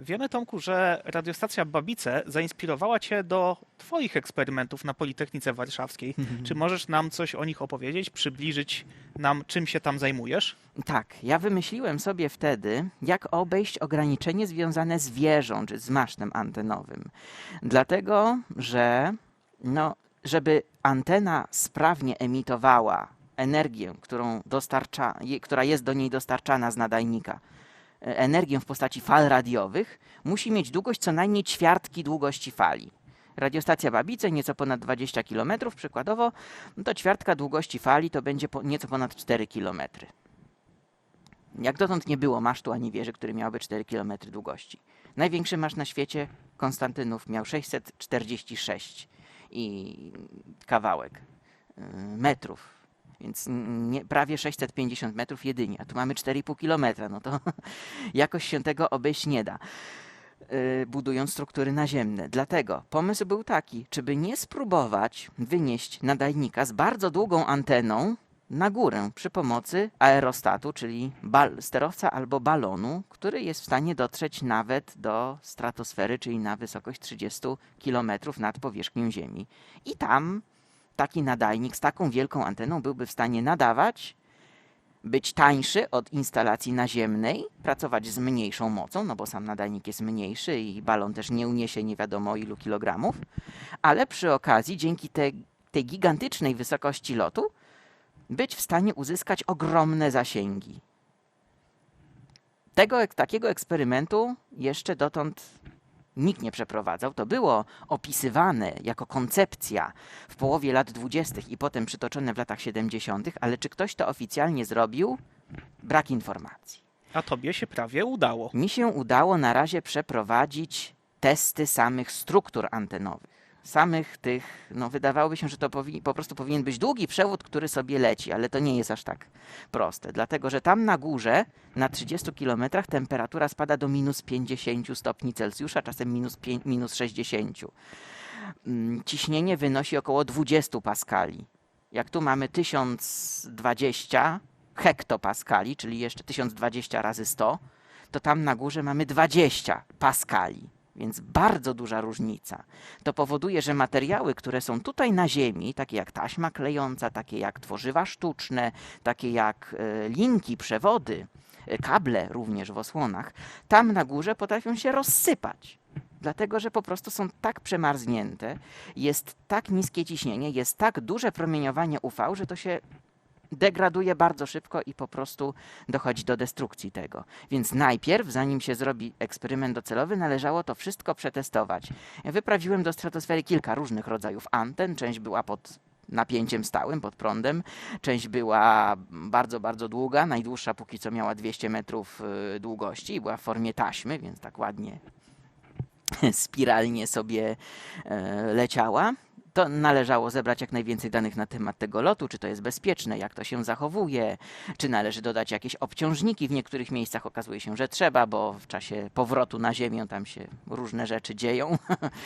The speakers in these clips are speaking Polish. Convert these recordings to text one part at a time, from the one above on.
Wiemy, Tomku, że radiostacja Babice zainspirowała Cię do Twoich eksperymentów na Politechnice Warszawskiej. Czy możesz nam coś o nich opowiedzieć, przybliżyć nam, czym się tam zajmujesz? Tak, ja wymyśliłem sobie wtedy, jak obejść ograniczenie związane z wieżą czy z masztem antenowym. Dlatego, że no, żeby antena sprawnie emitowała energię, którą dostarcza, która jest do niej dostarczana z nadajnika, energię w postaci fal radiowych, musi mieć długość co najmniej ćwiartki długości fali. Radiostacja Babice, nieco ponad 20 km przykładowo, no to ćwiartka długości fali to będzie po, nieco ponad 4 km. Jak dotąd nie było masztu ani wieży, który miałby 4 km długości. Największy maszt na świecie, Konstantynów, miał 646 i kawałek y, metrów. Więc nie, prawie 650 metrów jedynie, a tu mamy 4,5 kilometra. No to jakoś się tego obejść nie da, y, budując struktury naziemne. Dlatego pomysł był taki, czy by nie spróbować wynieść nadajnika z bardzo długą anteną na górę przy pomocy aerostatu, czyli bal, sterowca albo balonu, który jest w stanie dotrzeć nawet do stratosfery, czyli na wysokość 30 km nad powierzchnią Ziemi. I tam taki nadajnik z taką wielką anteną byłby w stanie nadawać, być tańszy od instalacji naziemnej, pracować z mniejszą mocą, no bo sam nadajnik jest mniejszy i balon też nie uniesie nie wiadomo ilu kilogramów, ale przy okazji dzięki te, tej gigantycznej wysokości lotu być w stanie uzyskać ogromne zasięgi. Tego, takiego eksperymentu jeszcze dotąd nikt nie przeprowadzał. To było opisywane jako koncepcja w połowie lat 20. i potem przytoczone w latach 70., ale czy ktoś to oficjalnie zrobił? Brak informacji. A Tobie się prawie udało. Mi się udało na razie przeprowadzić testy samych struktur antenowych. Samych tych, no wydawałoby się, że to powi- po prostu powinien być długi przewód, który sobie leci, ale to nie jest aż tak proste, dlatego że tam na górze, na 30 km, temperatura spada do minus 50 stopni Celsjusza, czasem minus, minus 60. Mm, Ciśnienie wynosi około 20 paskali. Jak tu mamy 1020 hektopaskali, czyli jeszcze 1020 razy 100, to tam na górze mamy 20 paskali, więc bardzo duża różnica. To powoduje, że materiały, które są tutaj na Ziemi, takie jak taśma klejąca, takie jak tworzywa sztuczne, takie jak e, linki, przewody, e, kable również w osłonach, tam na górze potrafią się rozsypać. Dlatego, że po prostu są tak przemarznięte, jest tak niskie ciśnienie, jest tak duże promieniowanie UV, że to się degraduje bardzo szybko i po prostu dochodzi do destrukcji tego. Więc najpierw, zanim się zrobi eksperyment docelowy, należało to wszystko przetestować. Wyprawiłem do stratosfery kilka różnych rodzajów anten. Część była pod napięciem stałym, pod prądem. Część była bardzo, bardzo długa. Najdłuższa póki co miała 200 metrów y, długości i była w formie taśmy, więc tak ładnie spiralnie sobie e, leciała. To należało zebrać jak najwięcej danych na temat tego lotu, czy to jest bezpieczne, jak to się zachowuje, czy należy dodać jakieś obciążniki. W niektórych miejscach okazuje się, że trzeba, bo w czasie powrotu na Ziemię tam się różne rzeczy dzieją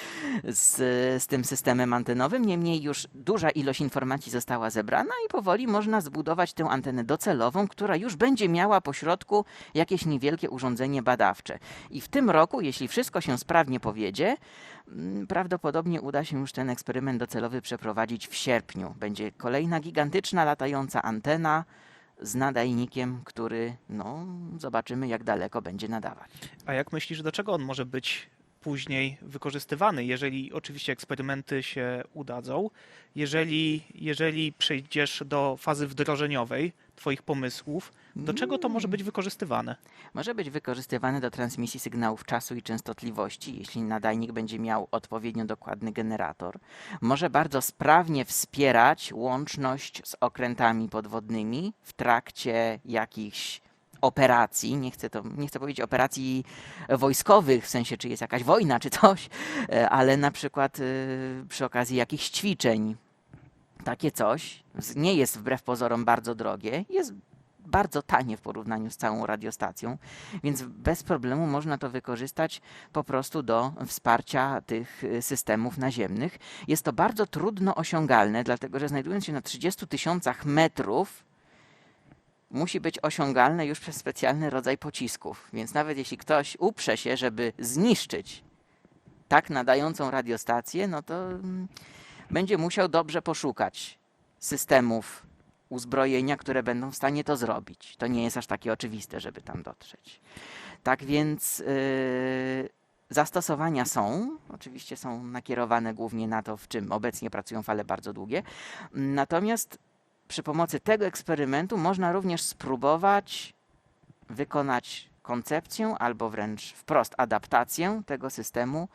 z, z tym systemem antenowym. Niemniej już duża ilość informacji została zebrana i powoli można zbudować tę antenę docelową, która już będzie miała po środku jakieś niewielkie urządzenie badawcze. I w tym roku, jeśli wszystko się sprawnie powiedzie, prawdopodobnie uda się już ten eksperyment docelowy przeprowadzić w sierpniu. Będzie kolejna gigantyczna latająca antena z nadajnikiem, który, no, zobaczymy jak daleko będzie nadawać. A jak myślisz, do czego on może być później wykorzystywany, jeżeli oczywiście eksperymenty się udadzą, jeżeli, jeżeli przejdziesz do fazy wdrożeniowej Twoich pomysłów, do czego to może być wykorzystywane? Może być wykorzystywany do transmisji sygnałów czasu i częstotliwości, jeśli nadajnik będzie miał odpowiednio dokładny generator. Może bardzo sprawnie wspierać łączność z okrętami podwodnymi w trakcie jakichś operacji, nie chcę, to, nie chcę powiedzieć operacji wojskowych, w sensie czy jest jakaś wojna czy coś, e, ale na przykład y, przy okazji jakichś ćwiczeń. Takie coś nie jest wbrew pozorom bardzo drogie, jest bardzo tanie w porównaniu z całą radiostacją, więc bez problemu można to wykorzystać po prostu do wsparcia tych y, systemów naziemnych. Jest to bardzo trudno osiągalne, dlatego że znajdując się na 30 tysiącach metrów musi być osiągalne już przez specjalny rodzaj pocisków. Więc nawet jeśli ktoś uprze się, żeby zniszczyć tak nadającą radiostację, no to mm, będzie musiał dobrze poszukać systemów uzbrojenia, które będą w stanie to zrobić. To nie jest aż takie oczywiste, żeby tam dotrzeć. Tak więc yy, zastosowania są, oczywiście są nakierowane głównie na to, w czym obecnie pracują fale bardzo długie. Natomiast przy pomocy tego eksperymentu można również spróbować wykonać koncepcję albo wręcz wprost adaptację tego systemu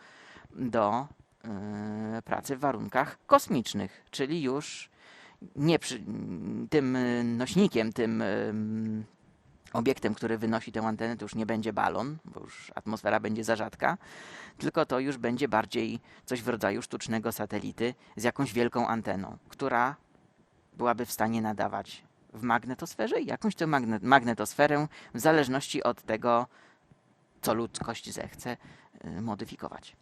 do yy, pracy w warunkach kosmicznych, czyli już nie przy, tym y, nośnikiem, tym ym, obiektem, który wynosi tę antenę, to już nie będzie balon, bo już atmosfera będzie za rzadka, tylko to już będzie bardziej coś w rodzaju sztucznego satelity z jakąś wielką anteną, która byłaby w stanie nadawać w magnetosferze i jakąś tę magne magnetosferę w zależności od tego, co ludzkość zechce y, modyfikować.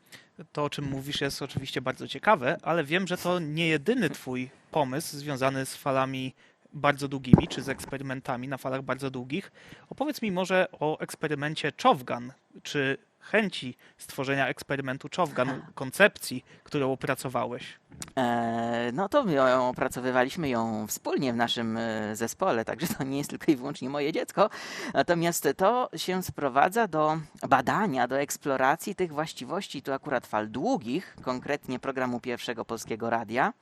To, o czym mówisz, jest oczywiście bardzo ciekawe, ale wiem, że to nie jedyny Twój pomysł związany z falami bardzo długimi, czy z eksperymentami na falach bardzo długich. Opowiedz mi może o eksperymencie Czowgan, czy chęci stworzenia eksperymentu Czowgan, koncepcji, którą opracowałeś. E, no to my ją opracowywaliśmy ją wspólnie w naszym e, zespole, także to nie jest tylko i wyłącznie moje dziecko. Natomiast to się sprowadza do badania, do eksploracji tych właściwości, tu akurat fal długich, konkretnie programu pierwszego polskiego radia,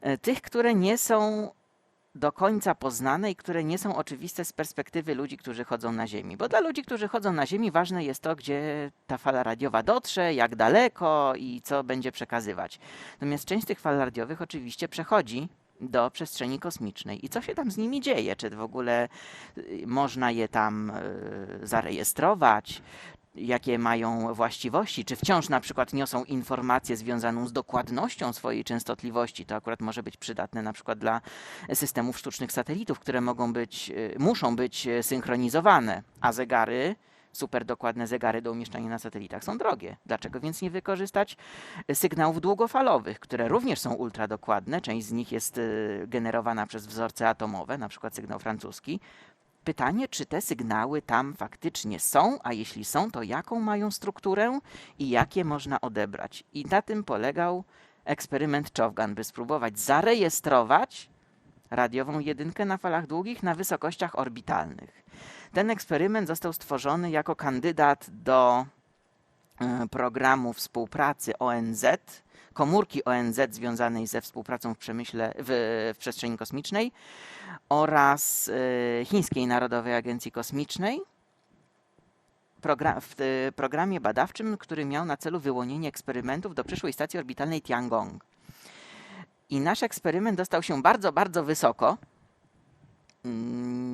e, tych, które nie są do końca poznane i które nie są oczywiste z perspektywy ludzi, którzy chodzą na Ziemi. Bo dla ludzi, którzy chodzą na Ziemi, ważne jest to, gdzie ta fala radiowa dotrze, jak daleko i co będzie przekazywać. Natomiast część tych fal radiowych oczywiście przechodzi do przestrzeni kosmicznej. I co się tam z nimi dzieje? Czy w ogóle y, można je tam y, zarejestrować? Jakie mają właściwości, czy wciąż na przykład niosą informację związaną z dokładnością swojej częstotliwości. To akurat może być przydatne na przykład dla systemów sztucznych satelitów, które mogą być, y, muszą być synchronizowane, a zegary super dokładne zegary do umieszczania na satelitach są drogie. Dlaczego więc nie wykorzystać sygnałów długofalowych, które również są ultra dokładne? Część z nich jest y, generowana przez wzorce atomowe, na przykład sygnał francuski. Pytanie, czy te sygnały tam faktycznie są, a jeśli są, to jaką mają strukturę i jakie można odebrać. I na tym polegał eksperyment Czowgan, by spróbować zarejestrować radiową jedynkę na falach długich na wysokościach orbitalnych. Ten eksperyment został stworzony jako kandydat do e, programu współpracy ONZ, komórki ONZ związanej ze współpracą w przemyśle w, w przestrzeni kosmicznej oraz y, Chińskiej Narodowej Agencji Kosmicznej w y, programie badawczym, który miał na celu wyłonienie eksperymentów do przyszłej stacji orbitalnej Tiangong. I nasz eksperyment dostał się bardzo, bardzo wysoko, mm,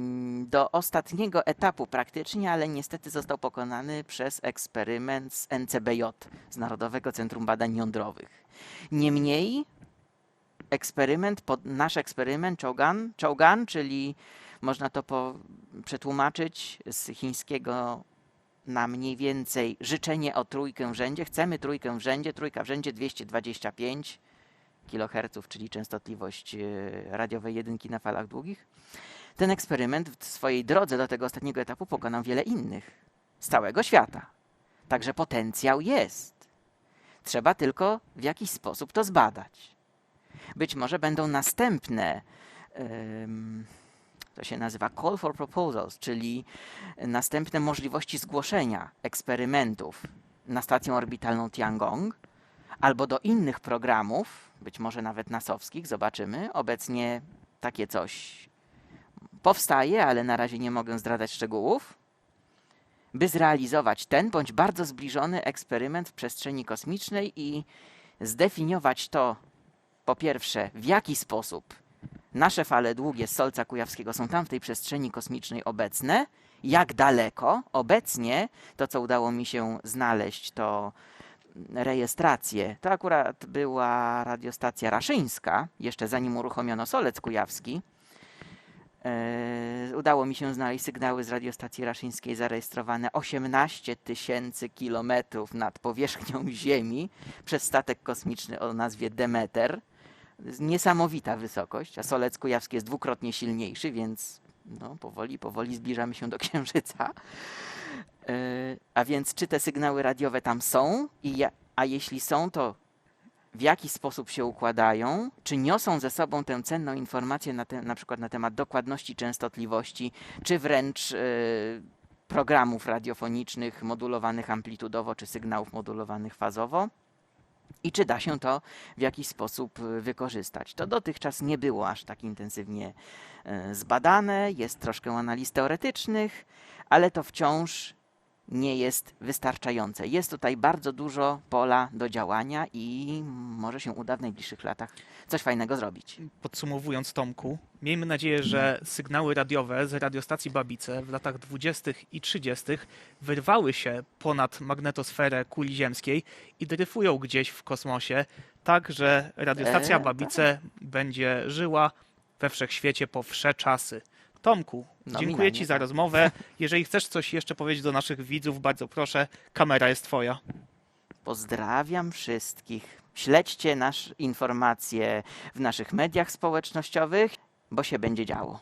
do ostatniego etapu praktycznie, ale niestety został pokonany przez eksperyment z NCBJ, z Narodowego Centrum Badań Jądrowych. Niemniej eksperyment, nasz eksperyment Chougan, Chougan, czyli można to po, przetłumaczyć z chińskiego na mniej więcej życzenie o trójkę w rzędzie. Chcemy trójkę w rzędzie, trójka w rzędzie 225 kHz, czyli częstotliwość e, radiowej jedynki na falach długich. Ten eksperyment w swojej drodze do tego ostatniego etapu pokonał wiele innych z całego świata. Także potencjał jest. Trzeba tylko w jakiś sposób to zbadać. Być może będą następne, to się nazywa call for proposals, czyli następne możliwości zgłoszenia eksperymentów na stację orbitalną Tiangong albo do innych programów, być może nawet nasowskich, zobaczymy. Obecnie takie coś powstaje, ale na razie nie mogę zdradzać szczegółów by zrealizować ten bądź bardzo zbliżony eksperyment w przestrzeni kosmicznej i zdefiniować to, po pierwsze, w jaki sposób nasze fale długie z Solca Kujawskiego są tam w tej przestrzeni kosmicznej obecne, jak daleko. Obecnie to, co udało mi się znaleźć, to rejestrację. To akurat była radiostacja raszyńska, jeszcze zanim uruchomiono Solec Kujawski. E, udało mi się znaleźć sygnały z radiostacji raszyńskiej zarejestrowane 18 tysięcy kilometrów nad powierzchnią Ziemi przez statek kosmiczny o nazwie Demeter. Niesamowita wysokość, a Solec Kujawski jest dwukrotnie silniejszy, więc No, powoli, powoli zbliżamy się do Księżyca. A więc czy te sygnały radiowe tam są? I ja, a jeśli są, to w jaki sposób się układają? Czy niosą ze sobą tę cenną informację na, te, na przykład na temat dokładności częstotliwości, czy wręcz e, programów radiofonicznych modulowanych amplitudowo, czy sygnałów modulowanych fazowo? I czy da się to w jakiś sposób e, wykorzystać? To dotychczas nie było aż tak intensywnie e, zbadane, jest troszkę analiz teoretycznych, ale to wciąż nie jest wystarczające. Jest tutaj bardzo dużo pola do działania i może się uda w najbliższych latach coś fajnego zrobić. Podsumowując, Tomku, miejmy nadzieję, że sygnały radiowe z radiostacji Babice w latach 20. i 30. wyrwały się ponad magnetosferę kuli ziemskiej i dryfują gdzieś w kosmosie, tak że radiostacja E, Babice będzie żyła we wszechświecie po wsze czasy. Tomku, No, dziękuję Ci za tak. rozmowę. Jeżeli chcesz coś jeszcze powiedzieć do naszych widzów, bardzo proszę, kamera jest Twoja. Pozdrawiam wszystkich. Śledźcie nasze informacje w naszych mediach społecznościowych, bo się będzie działo.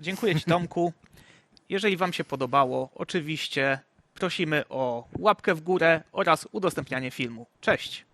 Dziękuję Ci, Tomku. Jeżeli Wam się podobało, oczywiście prosimy o łapkę w górę oraz udostępnianie filmu. Cześć!